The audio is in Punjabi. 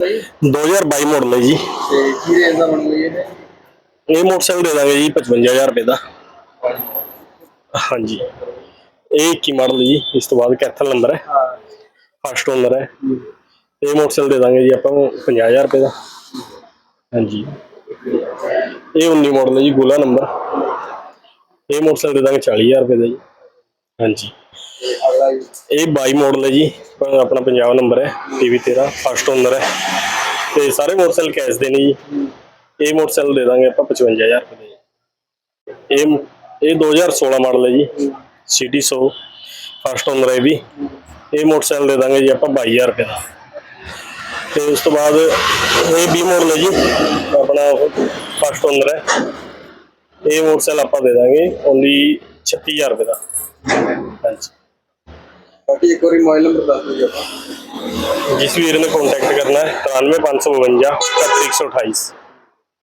2022 ਮਾਡਲ ਹੈ ਜੀ। ਤੇ ਕੀ ਰੇਂਜ ਦਾ ਬਣੂਗਾ ਜੀ ਇਹ ਇਹ ਮੋਟਰਸਾਈਕਲ ਦੇ ਦਾਂਗੇ ਜੀ 55000 ਰੁਪਏ ਦਾ। ਹਾਂਜੀ। ਇਹ 21 ਮਾਡਲ ਜੀ ਇਸ ਤੋਂ ਬਾਅਦ ਕੈਥਲ ਨੰਬਰ ਹੈ। ਹਾਂ ਫਸਟ ਓਨਰ ਹੈ। ਇਹ ਮੋਟਰਸਾਈਕਲ ਦੇ ਦਾਂਗੇ ਜੀ ਆਪਾਂ ਨੂੰ 50000 ਰੁਪਏ ਦਾ। ਹਾਂਜੀ। ਇਹ 19 ਮਾਡਲ ਹੈ ਜੀ ਗੋਲਾ ਨੰਬਰ ਇਹ ਮੋਟਰਸਾਈਕਲ ਦੇ ਦਾਂਗੇ 40000 ਰੁਪਏ ਦਾ ਜੀ। ਹਾਂਜੀ। ਇਹ 22 ਮਾਡਲ ਹੈ ਜੀ। ਆਪਣਾ ਪੰਜਾਬ ਨੰਬਰ ਹੈ। ਟੀਵੀ 13 ਫਸਟ ਓਨਰ ਹੈ। ਤੇ ਸਾਰੇ ਮੋਟਰਸਾਈਕਲ ਕੈਸ਼ ਦੇ ਨੇ ਜੀ। ਇਹ ਮੋਟਰਸਾਈਕਲ ਦੇ ਦਾਂਗੇ ਆਪਾਂ 55000 ਰੁਪਏ ਦਾ ਇਹ ਇਹ 2016 ਮਾਡਲ ਹੈ ਜੀ। ਸਿਟੀ 100 ਫਸਟ ਓਨਰ ਹੈ ਵੀ। ਇਹ ਮੋਟਰਸਾਈਕਲ ਦੇ ਦਾਂਗੇ ਜੀ ਆਪਾਂ 22000 ਰੁਪਏ ਦਾ। ਤੇ ਉਸ ਤੋਂ ਬਾਅਦ ਇਹ 20 ਮਾਡਲ ਹੈ ਜੀ। ਆਪਣਾ ਫਸਟ ਓਨਰ ਹੈ। ਇਹ ਮੋਟਰਸਾਈਕਲ ਆਪਾਂ ਦੇ ਦਾਂਗੇ ਓਨਲੀ 36000 ਰੁਪਏ ਦਾ। ਹਾਂਜੀ ਬਾਕੀ ਇੱਕ ਵਾਰੀ ਮੋਬਾਈਲ ਨੰਬਰ ਦੱਸ ਦਿਓ ਜੀ ਆਪਾਂ। ਜਿਸ ਵੀਰ ਨੇ ਕੰਟੈਕਟ ਕਰਨਾ ਹੈ 93552 128